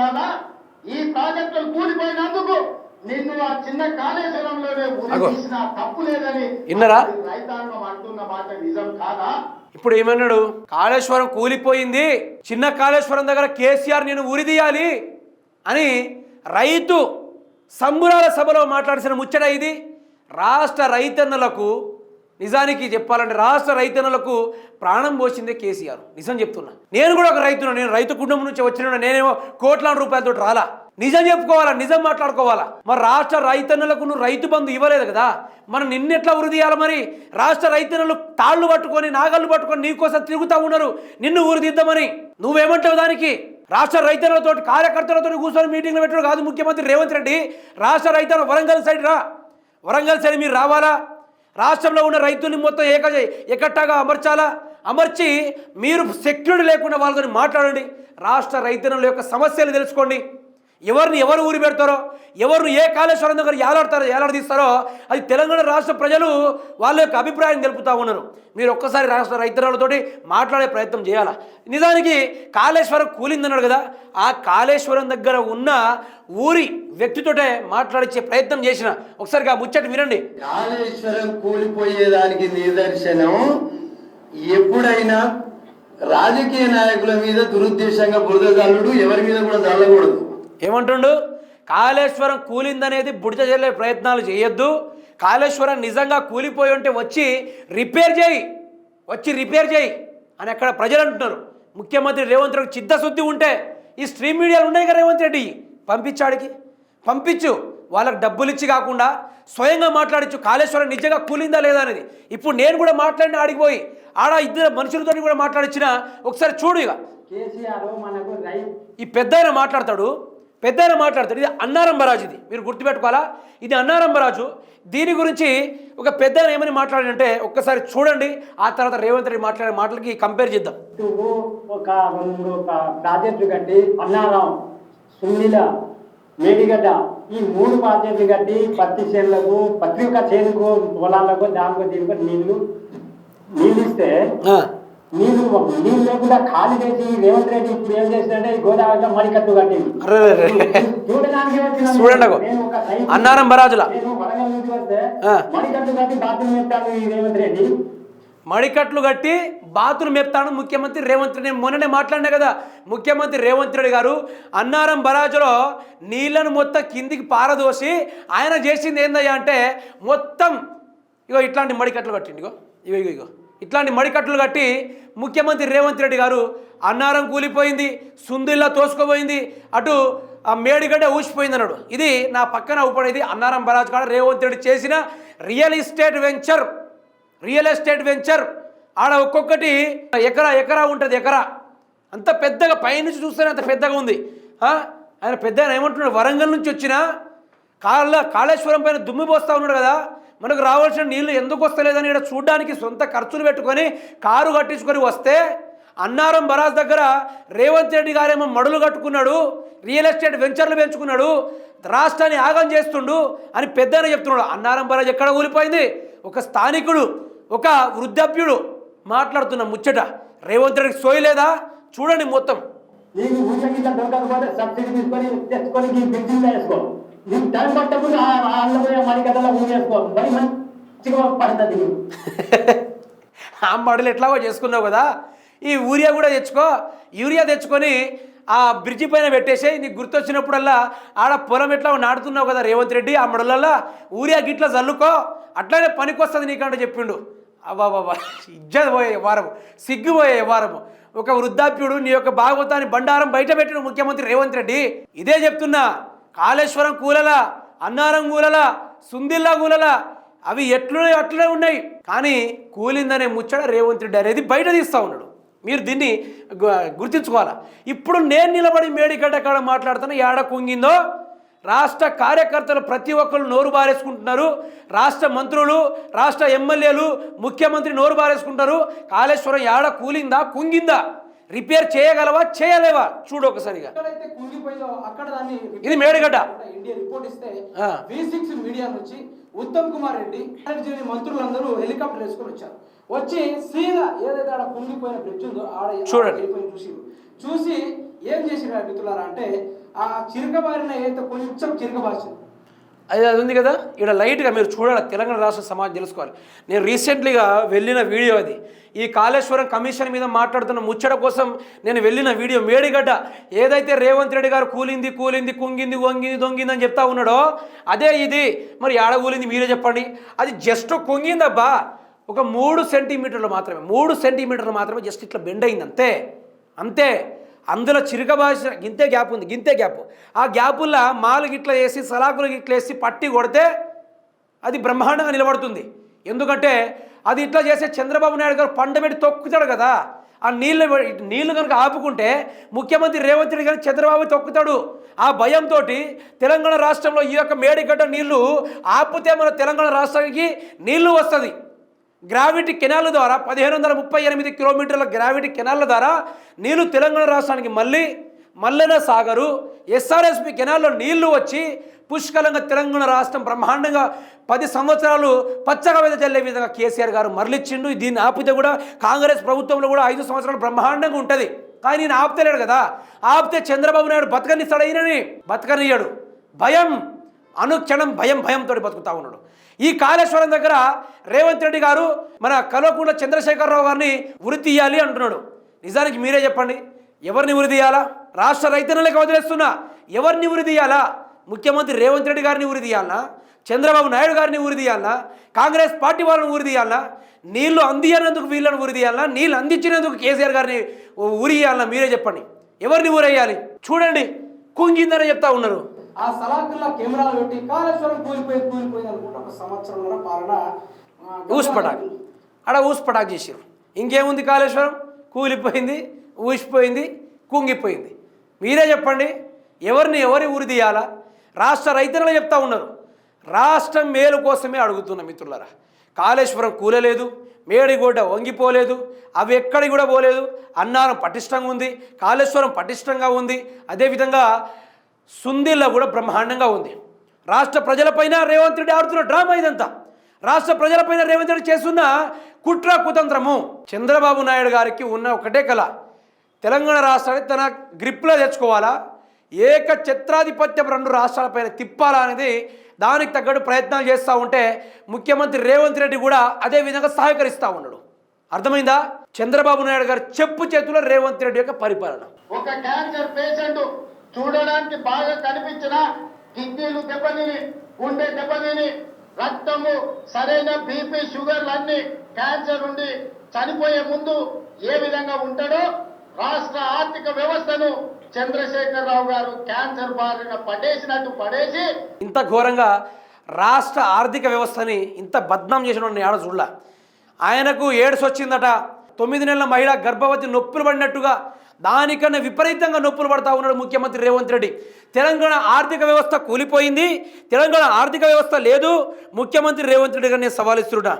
వల్ల ఈ ప్రాజెక్టులు కూలిపోయినందుకు నిన్ను ఆ చిన్న కాళేశ్వరంలోనే తప్పు లేదని రైతాంగం అంటున్న మాట నిజం కాదా ఇప్పుడు ఏమన్నాడు కాళేశ్వరం కూలిపోయింది చిన్న కాళేశ్వరం దగ్గర కేసీఆర్ నేను ఉరిదీయాలి అని రైతు సంబురాల సభలో మాట్లాడిన ముచ్చట ఇది రాష్ట్ర రైతన్నలకు నిజానికి చెప్పాలంటే రాష్ట్ర రైతన్నలకు ప్రాణం పోసిందే కేసీఆర్ నిజం చెప్తున్నా నేను కూడా ఒక రైతును నేను రైతు కుటుంబం నుంచి వచ్చిన నేనేమో కోట్ల రూపాయలతో రాలా నిజం చెప్పుకోవాలా నిజం మాట్లాడుకోవాలా మరి రాష్ట్ర రైతన్నలకు నువ్వు రైతు బంధు ఇవ్వలేదు కదా మనం నిన్నెట్లా వృద్ధి చేయాలి మరి రాష్ట్ర రైతన్నలు తాళ్ళు పట్టుకొని నాగళ్ళు పట్టుకొని నీకోసం తిరుగుతూ ఉన్నారు నిన్ను ఊరిదిద్దామని నువ్వేమంటావు దానికి రాష్ట్ర రైతన్నలతో కార్యకర్తలతో కూర్చొని మీటింగ్లు పెట్టడం కాదు ముఖ్యమంత్రి రేవంత్ రెడ్డి రాష్ట్ర రైతన్న వరంగల్ సైడ్ రా వరంగల్ సైడ్ మీరు రావాలా రాష్ట్రంలో ఉన్న రైతుల్ని మొత్తం ఏక ఎకట్టాగా అమర్చాలా అమర్చి మీరు సెక్యూరిటీ లేకుండా వాళ్ళతో మాట్లాడండి రాష్ట్ర రైతుల యొక్క సమస్యలు తెలుసుకోండి ఎవరిని ఎవరు ఊరి పెడతారో ఎవరు ఏ కాళేశ్వరం దగ్గర ఏలాడతారో ఏలాడదీస్తారో అది తెలంగాణ రాష్ట్ర ప్రజలు వాళ్ళ యొక్క అభిప్రాయం తెలుపుతూ ఉన్నారు మీరు ఒక్కసారి రాష్ట్ర రైతురాలతోటి మాట్లాడే ప్రయత్నం చేయాలా నిజానికి కాళేశ్వరం కూలిందన్నాడు కదా ఆ కాళేశ్వరం దగ్గర ఉన్న ఊరి వ్యక్తితోటే మాట్లాడించే ప్రయత్నం చేసిన ఒకసారి ఆ ముచ్చట వినండి కాళేశ్వరం కూలిపోయేదానికి నిదర్శనం ఎప్పుడైనా రాజకీయ నాయకుల మీద దురుద్దేశంగా బురద ఎవరి మీద కూడా చల్లకూడదు ఏమంటుండు కాళేశ్వరం కూలిందనేది బుడిత చేయలే ప్రయత్నాలు చేయొద్దు కాళేశ్వరం నిజంగా కూలిపోయి ఉంటే వచ్చి రిపేర్ చేయి వచ్చి రిపేర్ చేయి అని అక్కడ ప్రజలు అంటున్నారు ముఖ్యమంత్రి రేవంత్ రెడ్డి చిత్తశుద్ధి ఉంటే ఈ స్ట్రీమ్ మీడియాలు ఉన్నాయి కదా రేవంత్ రెడ్డి పంపించాడికి పంపించు వాళ్ళకి డబ్బులు ఇచ్చి కాకుండా స్వయంగా మాట్లాడచ్చు కాళేశ్వరం నిజంగా కూలిందా లేదా అనేది ఇప్పుడు నేను కూడా మాట్లాడిన ఆడిపోయి ఆడ ఇద్దరు మనుషులతో కూడా మాట్లాడించిన ఒకసారి చూడు ఇక ఈ పెద్ద మాట్లాడతాడు పెద్ద ఆయన మాట్లాడతాడు ఇది అన్నారంభరాజు ఇది మీరు గుర్తుపెట్టుకోవాలా ఇది అన్నారంభరాజు దీని గురించి ఒక పెద్ద ఏమని మాట్లాడాడంటే ఒక్కసారి చూడండి ఆ తర్వాత రేవంత్ రెడ్డి మాట్లాడే మాటలకి కంపేర్ చేద్దాం నువ్వు ఒక రెండు కట్టి అన్నారం సున్నిల మేడిగడ్డ ఈ మూడు ప్రాజెక్టులు కట్టి పత్తి చేనులకు పత్రిక చేనుకో చేనుకు పొలాలకు దానికో దీనికో నీళ్లు నీళ్ళు ఇస్తే చూడండి నీళ్ళు లేకుండా ఖాళీ చేసి రేవంత్ రెడ్డి ఇప్పుడు ఏం చేసిందంటే గోదావరిలో మణికట్టు కట్టింది చూడడానికి అన్నారం బరాజుల మణికట్టు కట్టి బాత్రూమ్ చెప్తాను ఈ రేవంత్ రెడ్డి కట్టి బాతులు మెప్తాను ముఖ్యమంత్రి రేవంత్ రెడ్డి మొన్ననే మాట్లాడినా కదా ముఖ్యమంత్రి రేవంత్ రెడ్డి గారు అన్నారం బరాజులో నీళ్లను మొత్తం కిందికి పారదోసి ఆయన చేసింది ఏందయ్యా అంటే మొత్తం ఇగో ఇట్లాంటి మడికట్లు కట్టిండి ఇగో ఇగో ఇగో ఇగో ఇట్లాంటి మడికట్లు కట్టి ముఖ్యమంత్రి రేవంత్ రెడ్డి గారు అన్నారం కూలిపోయింది సుందిల్లా తోసుకుపోయింది అటు ఆ మేడిగడ్డ ఊసిపోయింది అన్నాడు ఇది నా పక్కన ఉపడేది అన్నారం బరాజ్ కాడ రేవంత్ రెడ్డి చేసిన real estate venture real estate venture ఆడ ఒక్కొక్కటి ఎకరా ఎకరా ఉంటుంది ఎకరా అంత పెద్దగా పైనుంచి చూస్తేనే అంత పెద్దగా ఉంది ఆయన పెద్ద ఏమంటున్నాడు వరంగల్ నుంచి వచ్చిన కాళ్ళ కాళేశ్వరం పైన దుమ్మి పోస్తూ ఉన్నాడు కదా మనకు రావాల్సిన నీళ్ళు ఎందుకు వస్తలేదని ఇక్కడ చూడడానికి సొంత ఖర్చులు పెట్టుకొని కారు కట్టించుకొని వస్తే అన్నారం బరాజ్ దగ్గర రేవంత్ రెడ్డి గారేమో మడులు కట్టుకున్నాడు రియల్ ఎస్టేట్ వెంచర్లు పెంచుకున్నాడు రాష్ట్రాన్ని ఆగం చేస్తుండు అని పెద్దనే చెప్తున్నాడు అన్నారం బరాజ్ ఎక్కడ ఊలిపోయింది ఒక స్థానికుడు ఒక వృద్ధాప్యుడు మాట్లాడుతున్న ముచ్చట రేవంత్ రెడ్డికి సోయలేదా చూడండి మొత్తం కింద దొరకకపోతే సబ్సిడీ తీసుకొని తెచ్చుకొని ఆ మరి కదా మరి పడుతుంది ఆ మడులు ఎట్లాగో చేసుకున్నావు కదా ఈ యూరియా కూడా తెచ్చుకో యూరియా తెచ్చుకొని ఆ బ్రిడ్జి పైన పెట్టేసే నీకు గుర్తొచ్చినప్పుడల్లా ఆడ పొలం ఎట్లా నాడుతున్నావు కదా రేవంత్ రెడ్డి ఆ మడులల్లా ఊరియా గిట్ల జల్లుకో అట్లానే పనికొస్తుంది నీకంటే చెప్పిండు అబ్బాబాబా ఇజ్జత పోయే వారము సిగ్గుపోయే వారము ఒక వృద్ధాప్యుడు నీ యొక్క భాగవతాన్ని బండారం బయట పెట్టిన ముఖ్యమంత్రి రేవంత్ రెడ్డి ఇదే చెప్తున్నా కాళేశ్వరం కూలలా అన్నారం గూలల సుందిల్లా గూలల అవి ఎట్లా అట్లనే ఉన్నాయి కానీ కూలిందనే ముచ్చట రేవంత్ రెడ్డి అనేది బయట తీస్తూ ఉన్నాడు మీరు దీన్ని గుర్తించుకోవాలా ఇప్పుడు నేను నిలబడి మేడిగడ్డ కాడ మాట్లాడుతున్నా ఏడ కుంగిందో రాష్ట్ర కార్యకర్తలు ప్రతి ఒక్కరు నోరు బారేసుకుంటున్నారు రాష్ట్ర మంత్రులు రాష్ట్ర ఎమ్మెల్యేలు ముఖ్యమంత్రి నోరు బారేసుకుంటారు కాళేశ్వరం ఏడ కూలిందా కుంగిందా రిపేర్ చేయగలవా చేయలేవా చూడు ఒకసారిగా ఇది మేడగడ్డ రిపోర్ట్ ఇస్తే ఉత్తమ్ కుమార్ రెడ్డి మంత్రులందరూ హెలికాప్టర్ వేసుకొని వచ్చారు వచ్చి సీదా ఏదైతే ఆడ కుంగిపోయిన బ్రిడ్జ్ ఉందో ఆడ చూడండి చూసి చూసి ఏం చేసిన మిత్రులారా అంటే ఆ చిరకబారిన ఏదైతే కొంచెం చిరకబార్చింది అది అది ఉంది కదా ఇక్కడ లైట్గా మీరు చూడాలి తెలంగాణ రాష్ట్ర సమాజం తెలుసుకోవాలి నేను రీసెంట్లీగా వెళ్ళిన వీడియో అది ఈ కాళేశ్వరం కమిషన్ మీద మాట్లాడుతున్న ముచ్చట కోసం నేను వెళ్ళిన వీడియో మేడిగడ్డ ఏదైతే రేవంత్ రెడ్డి గారు కూలింది కూలింది కుంగింది వంగింది దొంగింది అని చెప్తా ఉన్నాడో అదే ఇది మరి ఆడ కూలింది మీరే చెప్పండి అది జస్ట్ కుంగిందబ్బా ఒక మూడు సెంటీమీటర్లు మాత్రమే మూడు సెంటీమీటర్లు మాత్రమే జస్ట్ ఇట్లా బెండ్ అయింది అంతే అంతే అందులో చిరుక భాష గింతే గ్యాప్ ఉంది గింతే గ్యాప్ ఆ గ్యాపుల్లో మాలు గిట్లా వేసి సలాకులు గిట్లా వేసి పట్టి కొడితే అది బ్రహ్మాండంగా నిలబడుతుంది ఎందుకంటే అది ఇట్లా చేసే చంద్రబాబు నాయుడు గారు పండబెట్టి తొక్కుతాడు కదా ఆ నీళ్ళు నీళ్లు కనుక ఆపుకుంటే ముఖ్యమంత్రి రేవంత్ రెడ్డి గారు చంద్రబాబు తొక్కుతాడు ఆ భయంతో తెలంగాణ రాష్ట్రంలో ఈ యొక్క మేడిగడ్డ నీళ్లు ఆపితే మన తెలంగాణ రాష్ట్రానికి నీళ్లు వస్తుంది గ్రావిటీ కెనాల్ ద్వారా పదిహేను వందల ముప్పై ఎనిమిది కిలోమీటర్ల గ్రావిటీ కెనాల్ ద్వారా నీళ్లు తెలంగాణ రాష్ట్రానికి మళ్ళీ మల్లెన సాగరు ఎస్ఆర్ఎస్పి కెనాల్లో నీళ్లు వచ్చి పుష్కలంగా తెలంగాణ రాష్ట్రం బ్రహ్మాండంగా పది సంవత్సరాలు పచ్చగా మీద చల్లే విధంగా కేసీఆర్ గారు మరలిచ్చిండు దీన్ని ఆపితే కూడా కాంగ్రెస్ ప్రభుత్వంలో కూడా ఐదు సంవత్సరాలు బ్రహ్మాండంగా ఉంటుంది కానీ నేను ఆపుతలేడు కదా ఆపితే చంద్రబాబు నాయుడు బతకనిస్తాడు అయినని బతకనియ్యాడు భయం అనుక్షణం భయం భయంతో బతుకుతా ఉన్నాడు ఈ కాళేశ్వరం దగ్గర రేవంత్ రెడ్డి గారు మన కల్వకుంట్ల చంద్రశేఖరరావు గారిని ఉరి తీయాలి అంటున్నాడు నిజానికి మీరే చెప్పండి ఎవరిని తీయాలా రాష్ట్ర రైతన్నలకు వదిలేస్తున్నా ఎవరిని ఉరి తీయాలా ముఖ్యమంత్రి రేవంత్ రెడ్డి గారిని ఉరిదీయాలనా చంద్రబాబు నాయుడు గారిని ఉరిదీయాలనా కాంగ్రెస్ పార్టీ వాళ్ళని ఉరిదీయాలనా నీళ్లు అందియనందుకు వీళ్ళని ఉరిదీయాలనా నీళ్ళు అందించినందుకు కేసీఆర్ గారిని ఉరియాలనా మీరే చెప్పండి ఎవరిని ఊరేయాలి చూడండి కుంగిందని చెప్తా ఉన్నారు ఆ సలాకుల్లో కెమెరాలు పెట్టి కాళేశ్వరం కూలిపోయి కూలిపోయింది అనుకుంటే ఒక సంవత్సరంలో పాలన ఊసిపటాక్ అడ ఊసిపటాక్ చేసారు ఇంకేముంది కాళేశ్వరం కూలిపోయింది ఊసిపోయింది కుంగిపోయింది మీరే చెప్పండి ఎవరిని ఎవరి ఊరి తీయాలా రాష్ట్ర రైతులను చెప్తా ఉన్నారు రాష్ట్రం మేలు కోసమే అడుగుతున్న మిత్రులరా కాళేశ్వరం కూలలేదు మేడిగూడ వంగిపోలేదు అవి ఎక్కడికి కూడా పోలేదు అన్నారం పటిష్టంగా ఉంది కాళేశ్వరం పటిష్టంగా ఉంది అదేవిధంగా సుందీల్లో కూడా బ్రహ్మాండంగా ఉంది రాష్ట్ర ప్రజలపైన రేవంత్ రెడ్డి ఆడుతున్న డ్రామా ఇదంతా రాష్ట్ర ప్రజలపైన రేవంత్ రెడ్డి చేస్తున్న కుట్ర కుతంత్రము చంద్రబాబు నాయుడు గారికి ఉన్న ఒకటే కళ తెలంగాణ రాష్ట్రాన్ని తన గ్రిప్లో తెచ్చుకోవాలా ఏక చిత్రాధిపత్యం రెండు రాష్ట్రాలపైన తిప్పాలా అనేది దానికి తగ్గట్టు ప్రయత్నాలు చేస్తూ ఉంటే ముఖ్యమంత్రి రేవంత్ రెడ్డి కూడా అదే విధంగా సహకరిస్తూ ఉన్నాడు అర్థమైందా చంద్రబాబు నాయుడు గారు చెప్పు చేతుల రేవంత్ రెడ్డి యొక్క పరిపాలన ఒక క్యాన్సర్ పేషెంట్ చూడడానికి బాగా కనిపించిన కిడ్నీలు దెబ్బతిని ఉండే దెబ్బతిని రక్తము సరైన బీపీ షుగర్లు అన్ని క్యాన్సర్ ఉండి చనిపోయే ముందు ఏ విధంగా ఉంటాడో రాష్ట్ర ఆర్థిక వ్యవస్థను చంద్రశేఖరరావు గారు క్యాన్సర్ బారిన పడేసినట్టు పడేసి ఇంత ఘోరంగా రాష్ట్ర ఆర్థిక వ్యవస్థని ఇంత బద్నాం చేసిన ఆడ చూడలా ఆయనకు ఏడుసొచ్చిందట తొమ్మిది నెలల మహిళ గర్భవతి నొప్పులు పడినట్టుగా దానికన్నా విపరీతంగా నొప్పులు పడతా ఉన్నాడు ముఖ్యమంత్రి రేవంత్ రెడ్డి తెలంగాణ ఆర్థిక వ్యవస్థ కూలిపోయింది తెలంగాణ ఆర్థిక వ్యవస్థ లేదు ముఖ్యమంత్రి రేవంత్ రెడ్డి గారు నేను సవాలిస్తున్నా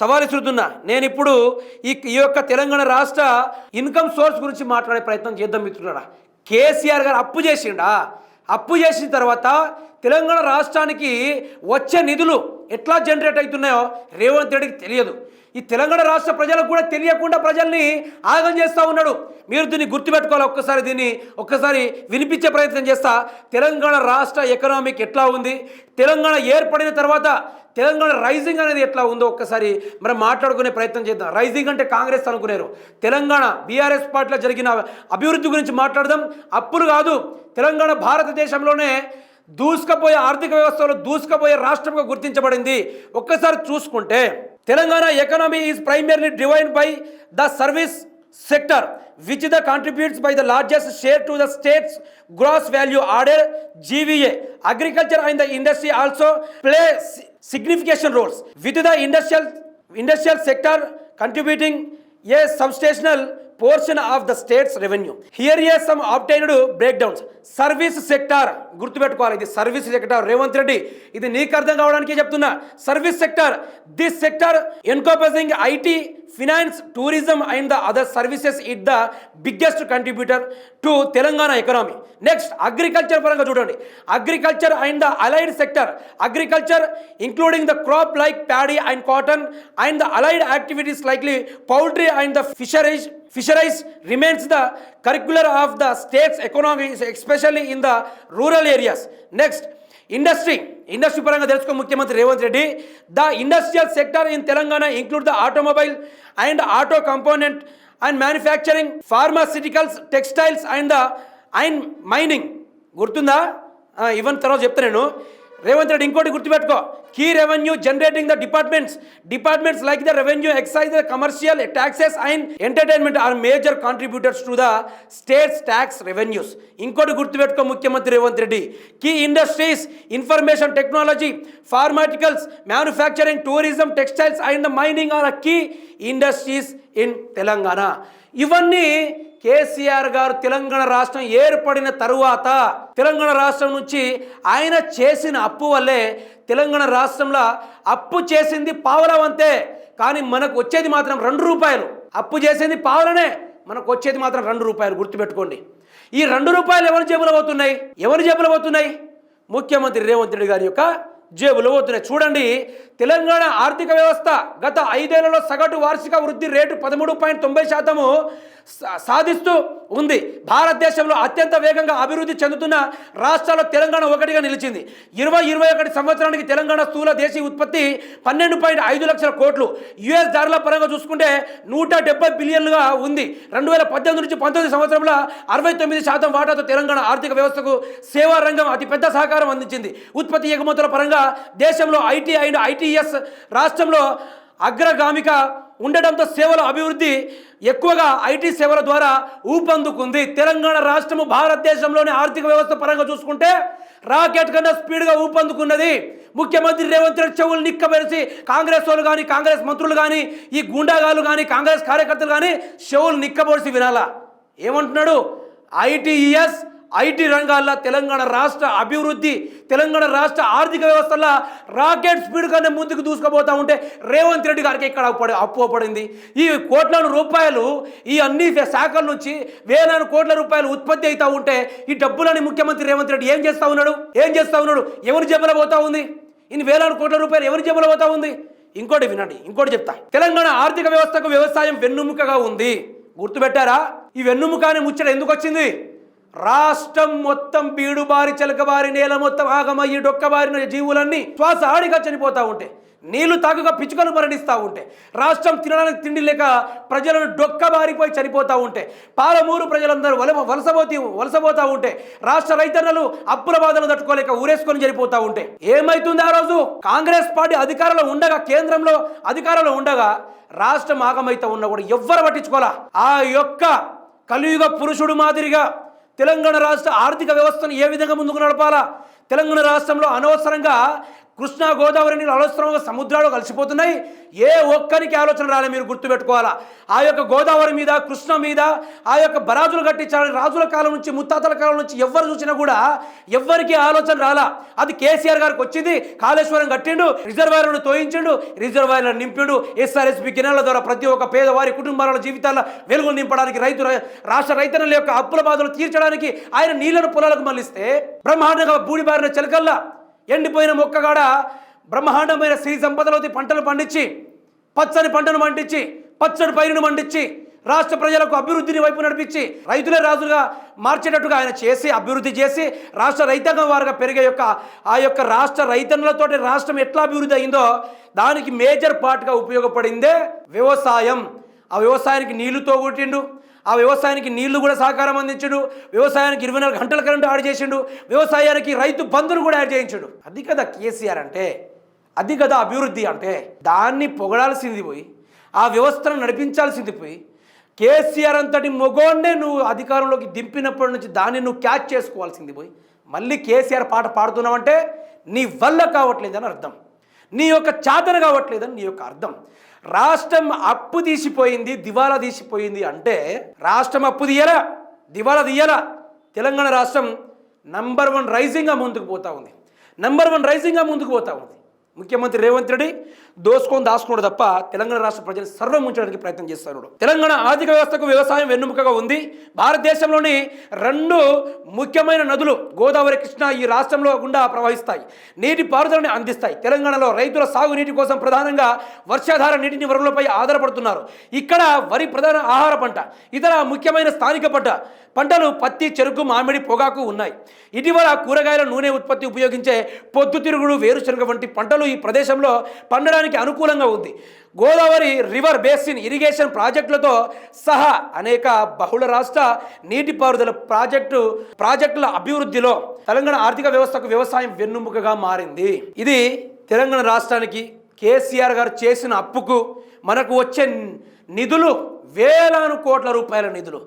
సవాలిస్తున్నా నేను ఇప్పుడు ఈ ఈ యొక్క తెలంగాణ రాష్ట్ర ఇన్కమ్ సోర్స్ గురించి మాట్లాడే ప్రయత్నం చేద్దాం మిత్రుడా కేసీఆర్ గారు అప్పు చేసిండా అప్పు చేసిన తర్వాత తెలంగాణ రాష్ట్రానికి వచ్చే నిధులు ఎట్లా జనరేట్ అవుతున్నాయో రేవంత్ రెడ్డికి తెలియదు ఈ తెలంగాణ రాష్ట్ర ప్రజలకు కూడా తెలియకుండా ప్రజల్ని ఆగం చేస్తూ ఉన్నాడు మీరు దీన్ని గుర్తుపెట్టుకోవాలి ఒక్కసారి దీన్ని ఒక్కసారి వినిపించే ప్రయత్నం చేస్తా తెలంగాణ రాష్ట్ర ఎకనామిక్ ఎట్లా ఉంది తెలంగాణ ఏర్పడిన తర్వాత తెలంగాణ రైజింగ్ అనేది ఎట్లా ఉందో ఒక్కసారి మనం మాట్లాడుకునే ప్రయత్నం చేద్దాం రైజింగ్ అంటే కాంగ్రెస్ అనుకునేరు తెలంగాణ బీఆర్ఎస్ పార్టీలో జరిగిన అభివృద్ధి గురించి మాట్లాడదాం అప్పుడు కాదు తెలంగాణ భారతదేశంలోనే దూసుకపోయే ఆర్థిక వ్యవస్థలో దూసుకపోయే రాష్ట్రంగా గుర్తించబడింది ఒక్కసారి చూసుకుంటే Telangana economy is primarily driven by the service sector, which the contributes by the largest share to the state's gross value added GVA. Agriculture and the industry also play significant roles, with the industrial, industrial sector contributing a portion of the state's revenue here Here some some breakdowns service sector గుర్తుపెట్టుకోవాలి ఇది service sector Revanth Reddy ఇది నీకు అర్థం కావడానికి చెప్తున్నా service sector this sector encompassing IT Finance, tourism and the other services is the biggest contributor to Telangana economy. Next, agriculture paranga chudandi. Agriculture and the allied sector. Agriculture including the crop like paddy and cotton and the allied activities likely poultry and the fisheries remains the curricular of the state's economy, especially in the rural areas. Next, industry. Industry పరంగా తెలుసుకో ముఖ్యమంత్రి Revanth Reddy the industrial sector in Telangana include the automobile and auto component and manufacturing pharmaceuticals textiles and the and mining గుర్తుందా even తర్వాత చెప్తా నేను రేవంత్ రెడ్డి ఇంకోటి గుర్తుపెట్టుకో key revenue generating the departments departments like the revenue excise the commercial taxes and entertainment are major contributors to the state's tax revenues ఇంకోటి గుర్తుపెట్టుకో ముఖ్యమంత్రి Revanth Reddy key industries information technology pharmaceuticals manufacturing tourism textiles and the mining are a key industries in Telangana ఇవన్నీ కేసీఆర్ గారు తెలంగాణ రాష్ట్రం ఏర్పడిన తరువాత తెలంగాణ రాష్ట్రం నుంచి ఆయన చేసిన అప్పు వల్లే తెలంగాణ రాష్ట్రంలో అప్పు చేసింది పావులవంతే కానీ మనకు వచ్చేది మాత్రం రెండు రూపాయలు అప్పు చేసింది పావులనే మనకు వచ్చేది మాత్రం రెండు రూపాయలు గుర్తుపెట్టుకోండి ఈ రెండు రూపాయలు ఎవరి జేబులో పోతున్నాయి ఎవరి జేబులు పోతున్నాయి ముఖ్యమంత్రి రేవంత్ రెడ్డి గారి యొక్క జేబులో పోతున్నాయి చూడండి తెలంగాణ ఆర్థిక వ్యవస్థ గత ఐదేళ్లలో సగటు వార్షిక వృద్ధి రేటు పదమూడు పాయింట్ తొంభై శాతము సాధిస్తూ ఉంది భారతదేశంలో అత్యంత వేగంగా అభివృద్ధి చెందుతున్న రాష్ట్రాల్లో తెలంగాణ ఒకటిగా నిలిచింది ఇరవై ఇరవై ఒకటి సంవత్సరానికి తెలంగాణ స్థూల దేశీయ ఉత్పత్తి పన్నెండు పాయింట్ ఐదు లక్షల కోట్లు యుఎస్ ధరల పరంగా చూసుకుంటే నూట డెబ్బై బిలియన్లుగా ఉంది రెండు వేల పద్దెనిమిది నుంచి పంతొమ్మిది సంవత్సరంలో అరవై తొమ్మిది శాతం వాటాతో తెలంగాణ ఆర్థిక వ్యవస్థకు సేవా రంగం అతిపెద్ద సహకారం అందించింది ఉత్పత్తి ఎగుమతుల పరంగా దేశంలో ఐటీ అండ్ ఐటీ ఎస్ రాష్ట్రంలో అగ్రగామిక ఉండడంతో సేవల అభివృద్ధి ఎక్కువగా ఐటీ సేవల ద్వారా ఊపందుకుంది తెలంగాణ రాష్ట్రము భారతదేశంలోని ఆర్థిక వ్యవస్థ పరంగా చూసుకుంటే రాకెట్ కన్నా స్పీడ్గా ఊపందుకున్నది ముఖ్యమంత్రి రేవంత్ రెడ్డి చెవులు నిక్కబెరిసి కాంగ్రెస్ వాళ్ళు కానీ కాంగ్రెస్ మంత్రులు కానీ ఈ గుండాగాలు కానీ కాంగ్రెస్ కార్యకర్తలు కానీ చెవులు నిక్కబోసి వినాలా ఏమంటున్నాడు ఐటీఈఎస్ ఐటీ రంగాల్లో తెలంగాణ రాష్ట్ర అభివృద్ధి తెలంగాణ రాష్ట్ర ఆర్థిక వ్యవస్థలో రాకెట్ స్పీడ్గానే ముందుకు దూసుకుపోతూ ఉంటే రేవంత్ రెడ్డి గారికి ఇక్కడ పడి అప్పు పడింది ఈ కోట్ల రూపాయలు ఈ అన్ని శాఖల నుంచి వేలాను కోట్ల రూపాయలు ఉత్పత్తి అవుతూ ఉంటే ఈ డబ్బులని ముఖ్యమంత్రి రేవంత్ రెడ్డి ఏం చేస్తూ ఉన్నాడు ఏం చేస్తూ ఉన్నాడు ఎవరి జబ్బుల పోతా ఉంది ఇన్ని వేలాను కోట్ల రూపాయలు ఎవరి జబ్బుల పోతా ఉంది ఇంకోటి వినండి ఇంకోటి చెప్తా తెలంగాణ ఆర్థిక వ్యవస్థకు వ్యవసాయం వెన్నుముకగా ఉంది గుర్తుపెట్టారా ఈ వెన్నుముక ముచ్చట ఎందుకు వచ్చింది రాష్ట్రం మొత్తం బీడుబారి చెలకబారి నేల మొత్తం ఆగమయ్యి డొక్కబారిన జీవులన్నీ శ్వాస ఆడిగా చనిపోతూ ఉంటాయి నీళ్లు తాగుగా పిచ్చుకలు మరణిస్తూ ఉంటే రాష్ట్రం తినడానికి తిండి లేక ప్రజలను డొక్కబారిపోయి చనిపోతూ ఉంటే పాలమూరు ప్రజలందరూ వల వలసపోతి వలసపోతూ ఉంటే రాష్ట్ర రైతన్నలు అప్పుల బాధలు తట్టుకోలేక ఊరేసుకొని చనిపోతూ ఉంటే ఏమైతుంది ఆ రోజు కాంగ్రెస్ పార్టీ అధికారంలో ఉండగా కేంద్రంలో అధికారంలో ఉండగా రాష్ట్రం ఆగమైతే ఉన్నా కూడా ఎవ్వరు పట్టించుకోవాలా ఆ యొక్క కలియుగ పురుషుడు మాదిరిగా తెలంగాణ రాష్ట్ర ఆర్థిక వ్యవస్థను ఏ విధంగా ముందుకు నడపాలా తెలంగాణ రాష్ట్రంలో అనవసరంగా కృష్ణా గోదావరి నీళ్ళు అనవసరంగా సముద్రాలు కలిసిపోతున్నాయి ఏ ఒక్కరికి ఆలోచన రాలే మీరు గుర్తుపెట్టుకోవాలా ఆ యొక్క గోదావరి మీద కృష్ణ మీద ఆ యొక్క బరాజులు కట్టించాలని రాజుల కాలం నుంచి ముత్తాతల కాలం నుంచి ఎవరు చూసినా కూడా ఎవరికి ఆలోచన రాలా అది కేసీఆర్ గారికి వచ్చింది కాళేశ్వరం కట్టిండు రిజర్వాయర్లను తోయించిండు రిజర్వాయర్లను నింపిండు ఎస్ఆర్ఎస్పి కిరణాల ద్వారా ప్రతి ఒక్క పేదవారి కుటుంబాల జీవితాల్లో వెలుగులు నింపడానికి రైతు రాష్ట్ర రైతన్నుల యొక్క అప్పుల బాధలు తీర్చడానికి ఆయన నీళ్లను పొలాలకు మళ్ళిస్తే బ్రహ్మాండంగా బూడిబారిన చిలకల్లా ఎండిపోయిన మొక్క కాడ బ్రహ్మాండమైన శ్రీ సంపదలోతి పంటలు పండించి పచ్చని పంటను పండించి పచ్చడి పైరును పండించి రాష్ట్ర ప్రజలకు అభివృద్ధిని వైపు నడిపించి రైతులే రాజులుగా మార్చేటట్టుగా ఆయన చేసి అభివృద్ధి చేసి రాష్ట్ర రైతాంగం వారుగా పెరిగే యొక్క ఆ యొక్క రాష్ట్ర రైతన్నులతో రాష్ట్రం ఎట్లా అభివృద్ధి అయిందో దానికి మేజర్ పార్ట్గా ఉపయోగపడిందే వ్యవసాయం ఆ వ్యవసాయానికి నీళ్లు కొట్టిండు ఆ వ్యవసాయానికి నీళ్లు కూడా సహకారం అందించడు వ్యవసాయానికి ఇరవై నాలుగు గంటల కరెంటు యాడ్ చేసిండు వ్యవసాయానికి రైతు బంధును కూడా యాడ్ చేయించడు అది కదా కేసీఆర్ అంటే అది కదా అభివృద్ధి అంటే దాన్ని పొగడాల్సింది పోయి ఆ వ్యవస్థను నడిపించాల్సింది పోయి కేసీఆర్ అంతటి మొగోన్నే నువ్వు అధికారంలోకి దింపినప్పటి నుంచి దాన్ని నువ్వు క్యాచ్ చేసుకోవాల్సింది పోయి మళ్ళీ కేసీఆర్ పాట పాడుతున్నావంటే నీ వల్ల కావట్లేదని అర్థం నీ యొక్క చాతన కావట్లేదని నీ యొక్క అర్థం రాష్ట్రం అప్పు తీసిపోయింది దివాలా తీసిపోయింది అంటే రాష్ట్రం అప్పు తీయరా దివాలా తీయరా తెలంగాణ రాష్ట్రం నంబర్ వన్ రైజింగ్గా ముందుకు పోతూ ఉంది నంబర్ వన్ రైజింగ్గా ముందుకు పోతూ ఉంది ముఖ్యమంత్రి రేవంత్ రెడ్డి దోసుకొని దాచుకున్నాడు తప్ప తెలంగాణ రాష్ట్ర ప్రజలు సర్వం ఉంచడానికి ప్రయత్నం చేస్తున్నాడు తెలంగాణ ఆర్థిక వ్యవస్థకు వ్యవసాయం వెన్నుముకగా ఉంది భారతదేశంలోని రెండు ముఖ్యమైన నదులు గోదావరి కృష్ణ ఈ రాష్ట్రంలో గుండా ప్రవహిస్తాయి నీటి పారుదలని అందిస్తాయి తెలంగాణలో రైతుల సాగునీటి కోసం ప్రధానంగా వర్షాధార నీటిని వరులపై ఆధారపడుతున్నారు ఇక్కడ వరి ప్రధాన ఆహార పంట ఇతర ముఖ్యమైన స్థానిక పంట పంటలు పత్తి చెరుకు మామిడి పొగాకు ఉన్నాయి ఇటీవల కూరగాయల నూనె ఉత్పత్తి ఉపయోగించే పొద్దుతిరుగుడు వేరుశనగ వంటి పంటలు ఈ ప్రదేశంలో పండడానికి వ్యవసాయానికి అనుకూలంగా ఉంది గోదావరి రివర్ బేసిన్ ఇరిగేషన్ ప్రాజెక్టులతో సహా అనేక బహుళ రాష్ట్ర నీటిపారుదల ప్రాజెక్టు ప్రాజెక్టుల అభివృద్ధిలో తెలంగాణ ఆర్థిక వ్యవస్థకు వ్యవసాయం వెన్నుముకగా మారింది ఇది తెలంగాణ రాష్ట్రానికి కేసీఆర్ గారు చేసిన అప్పుకు మనకు వచ్చే నిధులు వేలాను కోట్ల రూపాయల నిధులు